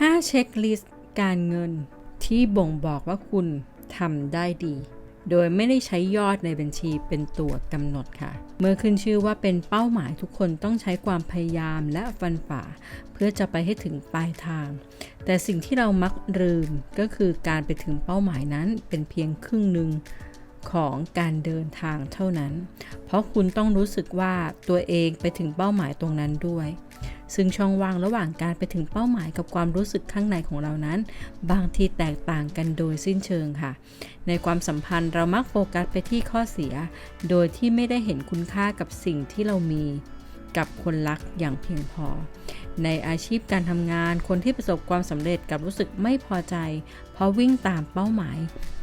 5 เช็คลิสต์การเงินที่บ่งบอกว่าคุณทำได้ดี โดยไม่ได้ใช้ยอดในบัญชีเป็นตัวกำหนดค่ะ เมื่อขึ้นชื่อว่าเป็นเป้าหมายทุกคนต้องใช้ความพยายามและฟันฝ่า เพื่อจะไปให้ถึงปลายทาง แต่สิ่งที่เรามักลืมก็คือการไปถึงเป้าหมายนั้นเป็นเพียงครึ่งหนึ่งของการเดินทางเท่านั้น เพราะคุณต้องรู้สึกว่าตัวเองไปถึงเป้าหมายตรงนั้นด้วย ซึ่งช่องว่างระหว่างการไปถึงเป้าหมายกับความรู้สึกข้างในของเรานั้น บางทีแตกต่างกันโดยสิ้นเชิงค่ะ ในความสัมพันธ์เรามักโฟกัสไปที่ข้อเสีย โดยที่ไม่ได้เห็นคุณค่ากับสิ่งที่เรามีกับคนรักอย่างเพียงพอ ในอาชีพการทำงานคนที่ประสบความสำเร็จกับรู้สึกไม่พอใจ เพราะวิ่งตามเป้าหมาย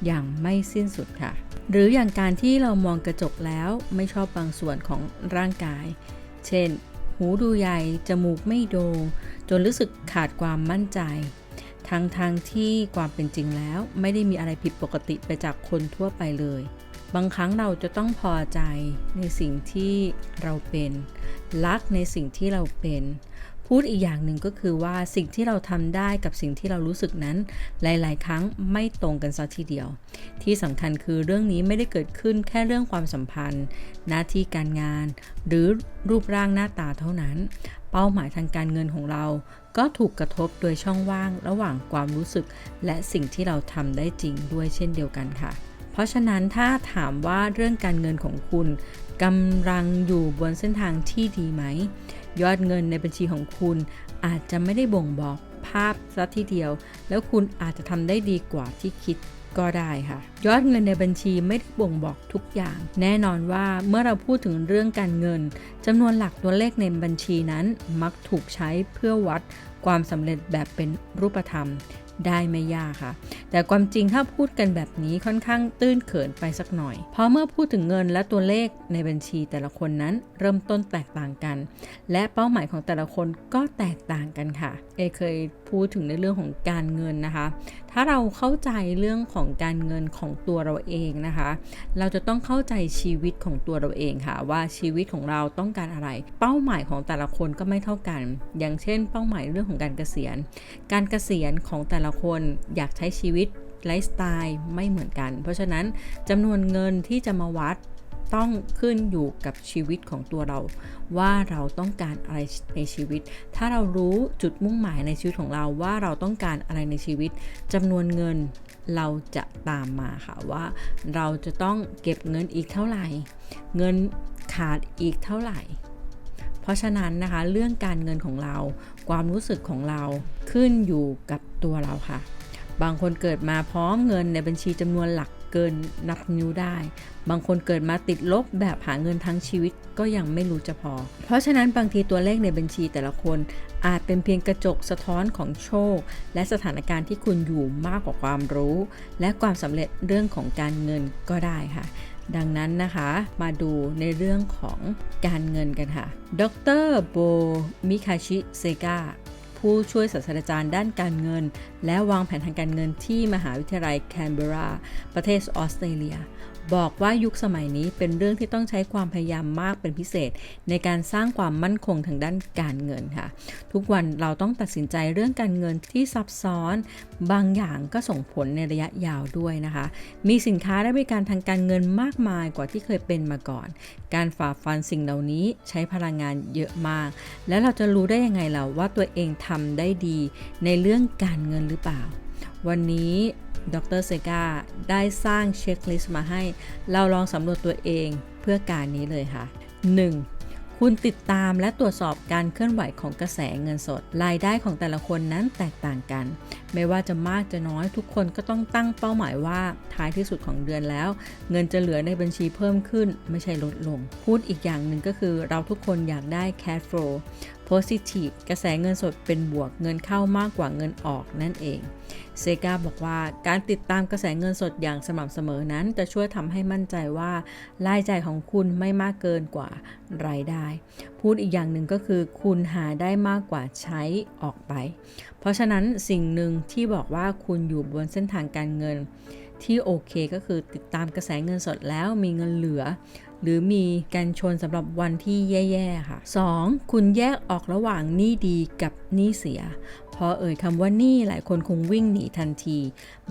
อย่างไม่สิ้นสุดค่ะ หรืออย่างการที่เรามองกระจกแล้วไม่ชอบบางส่วนของร่างกาย เช่น หูดูใหญ่ จมูกไม่โดง่งจนรู้สึกขาดความมั่นใจ ทั้งทางที่ความเป็นจริงแล้วไม่ได้มีอะไรผิดปกติไปจากคนทั่วไปเลย บางครั้งเราจะต้องพอใจในสิ่งที่เราเป็น รักในสิ่งที่เราเป็น พูดอีกอย่างหนึ่งก็คือว่าสิ่งที่เราทำได้กับสิ่งที่เรารู้สึกนั้น หลาย ๆ ครั้งไม่ตรงกันซะทีเดียว ที่สำคัญคือเรื่องนี้ไม่ได้เกิดขึ้นแค่เรื่องความสัมพันธ์ หน้าที่การงาน หรือรูปร่างหน้าตาเท่านั้น เป้าหมายทางการเงินของเรา ก็ถูกกระทบโดยช่องว่างระหว่างความรู้สึก และสิ่งที่เราทำได้จริงด้วยเช่นเดียวกันค่ะ เพราะฉะนั้นถ้าถามว่าเรื่องการเงินของคุณ กำลังอยู่บนเส้นทางที่ดีไหม ยอดเงินในบัญชีของคุณอาจจะไม่ได้บ่งบอกภาพซะทีเดียว แล้วคุณอาจจะทำได้ดีกว่าที่คิดก็ได้ค่ะ ยอดเงินในบัญชีไม่ได้บ่งบอกทุกอย่าง แน่นอนว่าเมื่อเราพูดถึงเรื่องการเงินจำนวนหลักตัวเลขในบัญชีนั้นมักถูกใช้เพื่อวัด ความสำเร็จแบบเป็นรูปธรรมได้ไม่ยากค่ะ แต่ความจริงถ้าพูดกันแบบนี้ค่อนข้างตื้นเขินไปสักหน่อย เพราะเมื่อพูดถึงเงินและตัวเลขในบัญชีแต่ละคนนั้นเริ่มต้นแตกต่างกัน และเป้าหมายของแต่ละคนก็แตกต่างกันค่ะ เอเคยพูดถึงในเรื่องของการเงินนะคะ ถ้าเราเข้าใจเรื่องของการเงินของตัวเราเองนะคะ เราจะต้องเข้าใจชีวิตของตัวเราเองค่ะ ว่าชีวิตของเราต้องการอะไร เป้าหมายของแต่ละคนก็ไม่เท่ากัน อย่างเช่น เป้าหมายเรื่องของการเกษียณ การเกษียณของแต่ละคนอยากใช้ชีวิตไลฟ์สไตล์ไม่เหมือนกัน เพราะฉะนั้นจำนวนเงินที่จะมาวัดต้องขึ้นอยู่กับชีวิตของตัวเรา ว่าเราต้องการอะไรในชีวิต ถ้าเรารู้จุดมุ่งหมายในชีวิตของเราว่าเราต้องการอะไรในชีวิตจำนวนเงินเราจะตามมาค่ะว่า เราจะต้องเก็บเงินอีกเท่าไหร่ เงินขาดอีกเท่าไหร่ เพราะฉะนั้นนะคะเรื่องการเงินของเรา ความรู้สึกของเราขึ้นอยู่กับตัวเราค่ะ บางคนเกิดมาพร้อมเงินในบัญชีจำนวนหลักเกินนับนิ้วได้ บางคนเกิดมาติดลบแบบหาเงินทั้งชีวิตก็ยังไม่รู้จะพอ เพราะฉะนั้นบางทีตัวเลขในบัญชีแต่ละคน อาจเป็นเพียงกระจกสะท้อนของโชค และสถานการณ์ที่คุณอยู่มากกว่าความรู้ และความสำเร็จเรื่องของการเงินก็ได้ค่ะ ดังนั้นนะคะมาดูในเรื่องของการเงินกันค่ะ ดรโบมิคาชิเซกาผู้ช่วยศาสตราจารย์ด้านการเงิน และวางแผนทางการเงินที่มหาวิทยาลัยแคนเบรา ประเทศออสเตรเลีย บอกว่ายุคสมัยนี้เป็นเรื่องที่ต้องใช้ความพยายามมากเป็นพิเศษ ในการสร้างความมั่นคงทางด้านการเงินค่ะ ทุกวันเราต้องตัดสินใจเรื่องการเงินที่ซับซ้อน บางอย่างก็ส่งผลในระยะยาวด้วยนะคะ มีสินค้าและบริการทางการเงินมากมายกว่าที่เคยเป็นมาก่อน การฝ่าฟันสิ่งเหล่านี้ใช้พลังงานเยอะมาก แล้วเราจะรู้ได้ยังไงล่ะว่าตัวเองทำได้ดีในเรื่องการเงินหรือเปล่า วันนี้ ดรเซกาได้สร้างเช็คลิสต์มาให้ เราลองสำรวจตัวเองเพื่อการนี้เลยค่ะ 1. คุณติดตามและตรวจสอบการเคลื่อนไหวของกระแสเงินสด รายได้ของแต่ละคนนั้นแตกต่างกัน ไม่ว่าจะมากจะน้อยทุกคนก็ต้องตั้งเป้าหมายว่าท้ายที่สุดของเดือนแล้ว เงินจะเหลือในบัญชีเพิ่มขึ้นไม่ใช่ลดลง พูดอีกอย่างหนึ่งก็คือเราทุกคนอยากได้ cash flow positive กระแสเงินสดเป็นบวกเงินเข้ามากกว่าเงินออกนั่นเองเซกาบอกว่าการติดตามกระแสเงินสดอย่างสม่ำเสมอนั้น จะช่วยทำให้มั่นใจว่ารายจ่ายของคุณไม่มากเกินกว่ารายได้ พูดอีกอย่างหนึ่งก็คือ คุณหาได้มากกว่าใช้ออกไป เพราะฉะนั้นสิ่งหนึ่งที่บอกว่าคุณอยู่บนเส้นทางการเงินที่โอเคก็คือติดตามกระแสเงินสดแล้วมีเงินเหลือ หรือมีการชนสำหรับวันที่แย่ๆค่ะ 2. คุณแยกออกระหว่างหนี้ดีกับหนี้เสีย พอเอ่ยคำว่าหนี้หลายคนคงวิ่งหนีทันที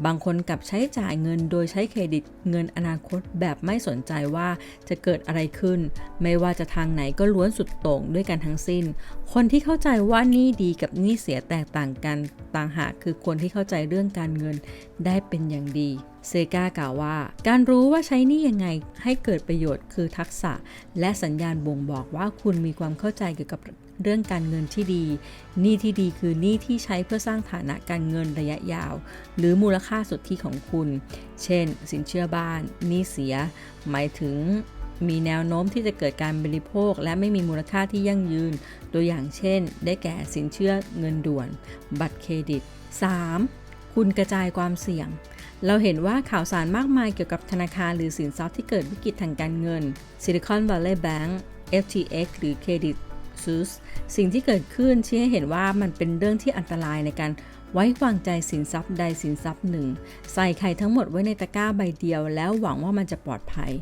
บางคนกลับใช้จ่ายเงินโดยใช้เครดิตเงินอนาคตแบบไม่สนใจว่าจะเกิดอะไรขึ้น ไม่ว่าจะทางไหนก็ล้วนสุดโต่งด้วยกันทั้งสิ้น คนที่เข้าใจว่าหนี้ดีกับหนี้เสียแตกต่างกันต่างหากคือคนที่เข้าใจเรื่องการเงินได้เป็นอย่างดี เซกากล่าวว่า การรู้ว่าใช้นี้ยังไงให้เกิดประโยชน์คือทักษะ และสัญญาณบ่งบอกว่าคุณมีความเข้าใจเกี่ยวกับเรื่องการเงินที่ดี นี้ที่ดีคือนี้ที่ใช้เพื่อสร้างฐานะการเงินระยะยาว หรือมูลค่าสุทธิของคุณ เช่น สินเชื่อบ้านนี้เสีย หมายถึงมีแนวโน้มที่จะเกิดการบริโภค และไม่มีมูลค่าที่ยั่งยืน ตัวอย่างเช่น ได้แก่สินเชื่อเงินด่วน บัตรเครดิต 3. คุณกระจายความเสี่ยง เราเห็นว่าข่าวสารมากมายเกี่ยวกับธนาคารหรือสินทรัพย์ที่เกิดวิกฤตทางการเงิน Silicon Valley Bank FTX หรือ Credit Suisse สิ่งที่เกิดขึ้นชี้ให้เห็นว่ามันเป็นเรื่องที่อันตรายในการไว้วางใจสินทรัพย์ใดสินทรัพย์หนึ่ง ใส่ไข่ทั้งหมดไว้ในตะกร้าใบเดียวแล้วหวังว่ามันจะปลอดภัย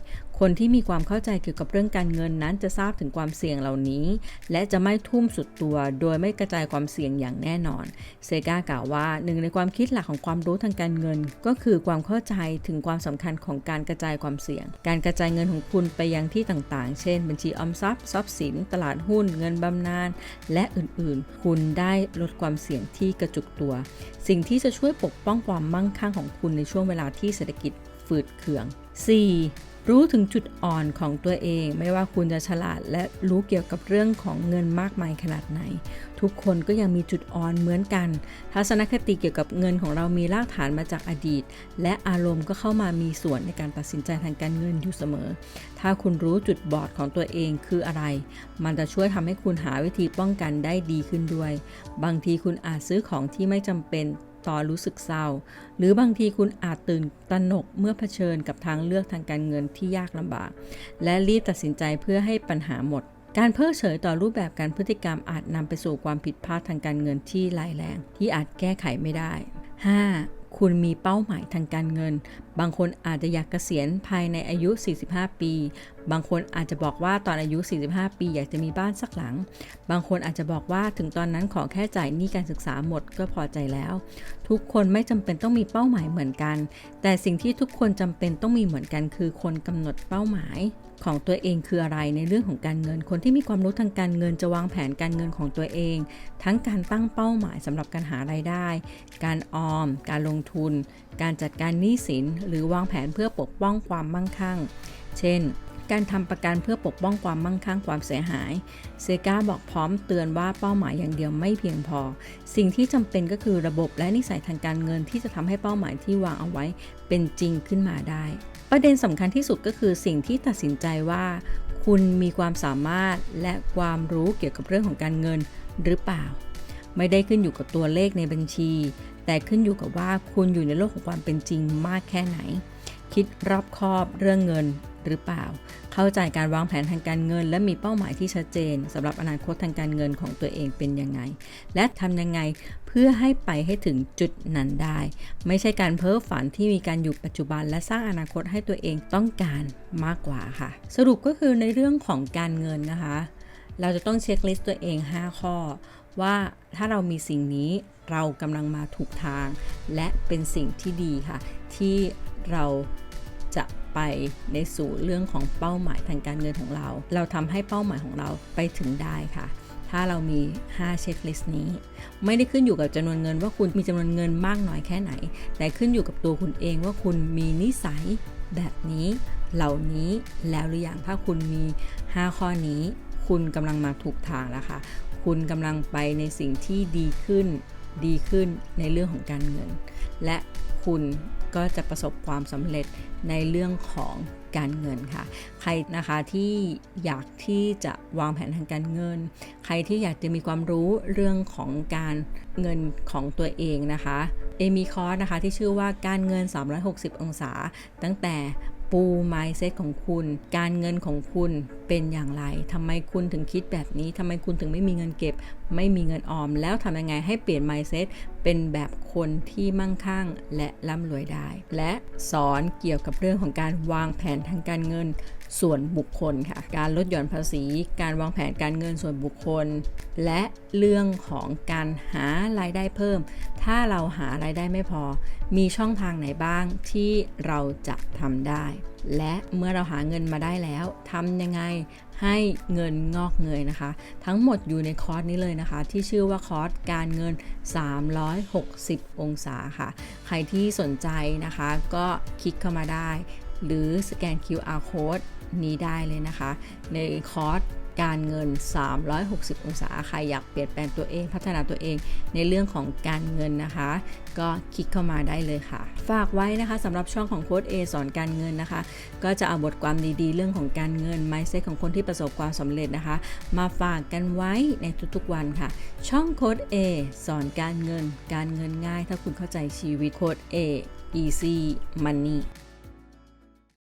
คนที่มีความเข้าใจเกี่ยวกับเรื่องการเงินนั้นจะทราบถึงความเสี่ยงเหล่านี้ และจะไม่ทุ่มสุดตัว โดยไม่กระจายความเสี่ยงอย่างแน่นอน เซกากล่าวว่าหนึ่งในความคิดหลักของความรู้ทางการเงิน ก็คือความเข้าใจถึงความสำคัญของการกระจายความเสี่ยง การกระจายเงินของคุณไปยังที่ต่างๆ เช่น บัญชีออมทรัพย์ทรัพย์สิน ตลาดหุ้น เงินบำนาญและอื่นๆ คุณได้ลดความเสี่ยงที่กระจุกตัว สิ่งที่จะช่วยปกป้องความมั่งคั่งของคุณในช่วงเวลาที่เศรษฐกิจฝืดเคือง 4. รู้ถึงจุดอ่อนของตัวเอง ไม่ว่าคุณจะฉลาดและรู้เกี่ยวกับเรื่องของเงินมากมายขนาดไหน ทุกคนก็ยังมีจุดอ่อนเหมือนกัน ทัศนคติเกี่ยวกับเงินของเรามีรากฐานมาจากอดีต และอารมณ์ก็เข้ามามีส่วนในการตัดสินใจทางการเงินอยู่เสมอ ถ้าคุณรู้จุดบอดของตัวเองคืออะไร มันจะช่วยทำให้คุณหาวิธีป้องกันได้ดีขึ้นด้วย บางทีคุณอาจซื้อของที่ไม่จำเป็น ตอนรู้สึกเศร้า หรือบางทีคุณอาจตื่นตระหนกเมื่อเผชิญกับทางเลือกทางการเงินที่ยากลำบาก และรีบตัดสินใจเพื่อให้ปัญหาหมด การเพิกเฉยต่อรูปแบบการพฤติกรรมอาจนำไปสู่ความผิดพลาดทางการเงินที่ร้ายแรง ที่อาจแก้ไขไม่ได้ 5. คุณมีเป้าหมายทางการเงิน บางคนอาจจะอยากเกษียณภายในอายุ 45 ปี บางคนอาจจะบอกว่าตอนอายุ 45 ปี อยากจะมีบ้านสักหลัง บางคนอาจจะบอกว่าถึงตอนนั้นขอแค่จ่ายหนี้การศึกษาหมดก็พอใจแล้ว ทุกคนไม่จำเป็นต้องมีเป้าหมายเหมือนกัน แต่สิ่งที่ทุกคนจำเป็นต้องมีเหมือนกันคือคนกำหนดเป้าหมาย ของตัวเองคืออะไรในเรื่องของการเงิน คนที่มีความรู้ทางการเงินจะวางแผนการเงินของตัวเอง ทั้งการตั้งเป้าหมายสำหรับการหารายได้ การออม การลงทุน การจัดการหนี้สิน หรือวางแผนเพื่อปกป้องความมั่งคั่ง เช่นการทำประกันเพื่อปกป้องความมั่งคั่งความเสียหาย เซกาบอกพร้อมเตือนว่าเป้าหมายอย่างเดียวไม่เพียงพอ สิ่งที่จำเป็นก็คือระบบและนิสัยทางการเงินที่จะทำให้เป้าหมายที่วางเอาไว้เป็นจริงขึ้นมาได้ ประเด็นสำคัญที่สุดก็คือสิ่งที่ตัดสินใจว่า คุณมีความสามารถและความรู้เกี่ยวกับเรื่องของการเงินหรือเปล่า ไม่ได้ขึ้นอยู่กับตัวเลขในบัญชี แต่ขึ้นอยู่กับว่าคุณอยู่ในโลกของความเป็นจริงมากแค่ไหน คิดรอบคอบเรื่องเงินหรือเปล่า เข้าใจการวางแผนทางการเงิน และมีเป้าหมายที่ชัดเจนสำหรับอนาคตทางการเงินของตัวเองเป็นยังไง และทำยังไงเพื่อให้ไปให้ถึงจุดนั้นได้ ไม่ใช่การเพ้อฝันที่มีการอยู่ปัจจุบัน และสร้างอนาคตให้ตัวเองต้องการมากกว่าค่ะ สรุปก็คือในเรื่องของการเงินนะคะ เราจะต้องเช็คลิสต์ตัวเอง 5 ข้อ ว่าถ้าเรามีสิ่งนี้เรากำลังมาถูกทาง และเป็นสิ่งที่ดีค่ะ ที่เรา จะไปในสู่เรื่องของเป้าหมายทางการเงินของเรา เราทำให้เป้าหมายของเราไปถึงได้ค่ะ ถ้าเรามี 5 เช็คลิสต์นี้ ไม่ได้ขึ้นอยู่กับจำนวนเงินว่าคุณมีจำนวนเงินมากน้อยแค่ไหน แต่ขึ้นอยู่กับตัวคุณเองว่าคุณมีนิสัยแบบนี้ เหล่านี้แล้วหรือยังถ้าคุณมี 5 ข้อนี้ คุณกำลังมาถูกทางแล้วค่ะคุณกำลังไปในสิ่งที่ดีขึ้นดีขึ้นในเรื่องของการเงิน และคุณ ก็จะประสบความสำเร็จในเรื่องของการเงินค่ะ ใครนะคะที่อยากที่จะวางแผนทางการเงิน ใครที่อยากจะมีความรู้เรื่องของการเงินของตัวเองนะคะ เอมีคอร์สนะคะที่ชื่อว่าการเงิน 360 องศา ตั้งแต่ปู mindset ของคุณ การเงินของคุณ เป็นอย่างไรทำไมคุณถึงคิดแบบนี้ทำไมคุณถึงไม่มีเงินเก็บ ไม่มีเงินออม แล้วทำยังไงให้เปลี่ยน mindset เป็นแบบคนที่มั่งคั่งและร่ำรวยได้ และสอนเกี่ยวกับเรื่องของการวางแผนทางการเงินส่วนบุคคลค่ะ การลดหย่อนภาษี การวางแผนการเงินส่วนบุคคล และเรื่องของการหารายได้เพิ่ม ถ้าเราหารายได้ไม่พอ มีช่องทางไหนบ้างที่เราจะทำได้และเมื่อเราหาเงินมาได้แล้วทำยังไงให้เงินงอกเงยนะคะ ทั้งหมดอยู่ในคอร์สนี้เลยนะคะ ที่ชื่อว่าคอร์สการเงิน 360 องศาค่ะ ใครที่สนใจนะคะ ก็คลิกเข้ามาได้ หรือสแกน QR code นี้ได้เลยนะคะ ในคอร์ส การเงิน 360 องศาใครอยากเปลี่ยนแปลงตัวเอง พัฒนาตัวเองในเรื่องของการเงินนะคะ ก็คลิกเข้ามาได้เลยค่ะ ฝากไว้นะคะสำหรับช่องของโค้ด A สอนการเงินนะคะ ก็จะเอาบทความดีๆ เรื่องของการเงิน mindset ของคนที่ประสบความสำเร็จนะคะ มาฝากกันไว้ในทุกๆวันค่ะ ช่องโค้ด A สอนการเงิน การเงินง่าย ถ้าคุณเข้าใจชีวิตโค้ด A easy money